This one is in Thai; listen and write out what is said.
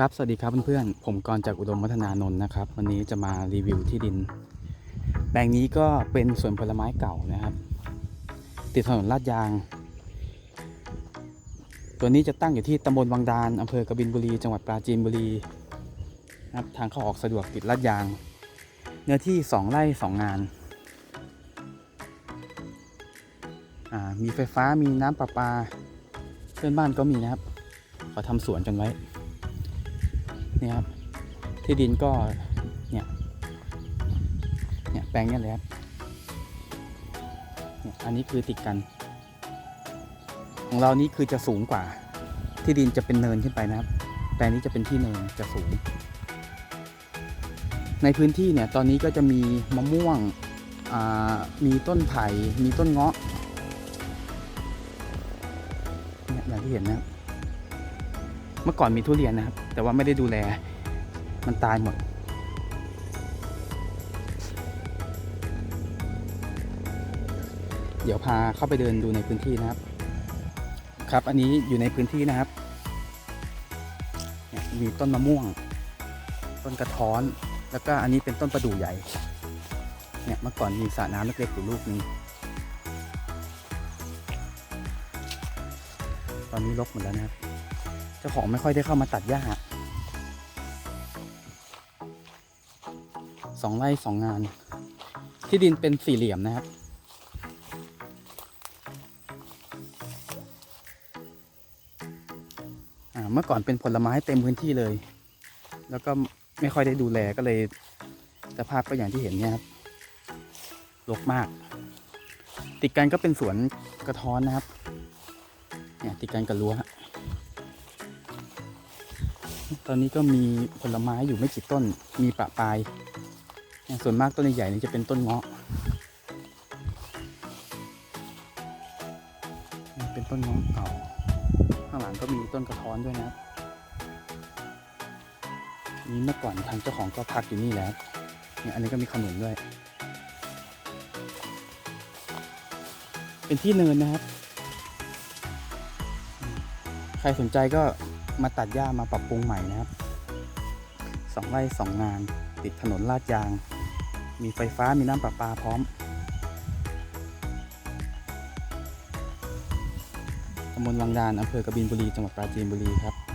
ครับ สวัสดีครับเพื่อนๆ ผมกรจากอุดมวัฒนานนท์นะครับ วันนี้จะมารีวิวที่ดิน แปลงนี้ก็เป็นสวนผลไม้เก่านะครับ ติดถนนลาดยาง ตัวนี้จะตั้งอยู่ที่ตำบลวังดานอำเภอกบินบุรี จังหวัดปราจีนบุรีนะครับทางเข้าออกสะดวกติดลาดยาง เนื้อที่ 2 ไร่ 2 งาน มีไฟฟ้ามีน้ำประปา เพื่อนบ้านก็มีนะครับเขาทำสวนกันไว้ นี่ครับ ที่ดินก็ เนี่ย เนี่ย แปลงนี่ยเลยครับ เนี่ย อันนี้คือติดกัน ของเรานี่คือจะสูงกว่า ที่ดินจะเป็นเนินขึ้นไปนะครับ แปลงนี้จะเป็นที่เนินจะสูง ในพื้นที่เนี่ย ตอนนี้ก็จะมีมะม่วง มีต้นไผ่ มีต้นเงาะ เนี่ยอย่างที่เห็นนะครับ เมื่อก่อนมีทุเรียนนะครับ แต่ว่าไม่ได้ดูแล มันตายหมด เดี๋ยวพาเข้าไปเดินดูในพื้นที่นะครับ ครับ อันนี้อยู่ในพื้นที่นะครับ มีต้นมะม่วง ต้นกระท้อน แล้วก็อันนี้เป็นต้นประดู่ใหญ่ เนี่ยเมื่อก่อนมีสระน้ำเล็กๆอยู่ลูกนึงตอนนี้รกหมดแล้วนะครับ จ้าของไม่ค่อยได้เข้ามาตัดหญ้าสองไร่สองงาน ที่ดินเป็นสี่เหลี่ยมนะครับ เมื่อก่อนเป็นผลไม้เต็มพื้นที่เลย แล้วก็ไม่ค่อยได้ดูแลก็เลยสภาพก็อย่างที่เห็นเนี่ยครับรกมาก ติดกันก็เป็นสวนกระท้อนนะครับ เนี่ยติดกันกับรั้ว ตอนนี้ก็มีผลไม้อยู่ไม่กี่ต้น มีปะปลายส่วนมากต้นใหญ่ๆนี่จะเป็นต้นเงาะ เป็นต้นเงาะเก่า ข้างหลังก็มีต้นกระท้อนด้วยนะ นี่เมื่อก่อนทางเจ้าของก็พักอยู่นี่แล้ว เนี่ยอันนี้ก็มีขนุนด้วย เป็นที่เนินนะครับ ใครสนใจก็ มาตัดหญ้ามาปรับปรุงใหม่นะครับสองไร่สองงาน ติดถนนลาดยาง มีไฟฟ้ามีน้ำประปาพร้อมตำบลวังดานอำเภอกบินบุรี จังหวัดปราจีนบุรีครับ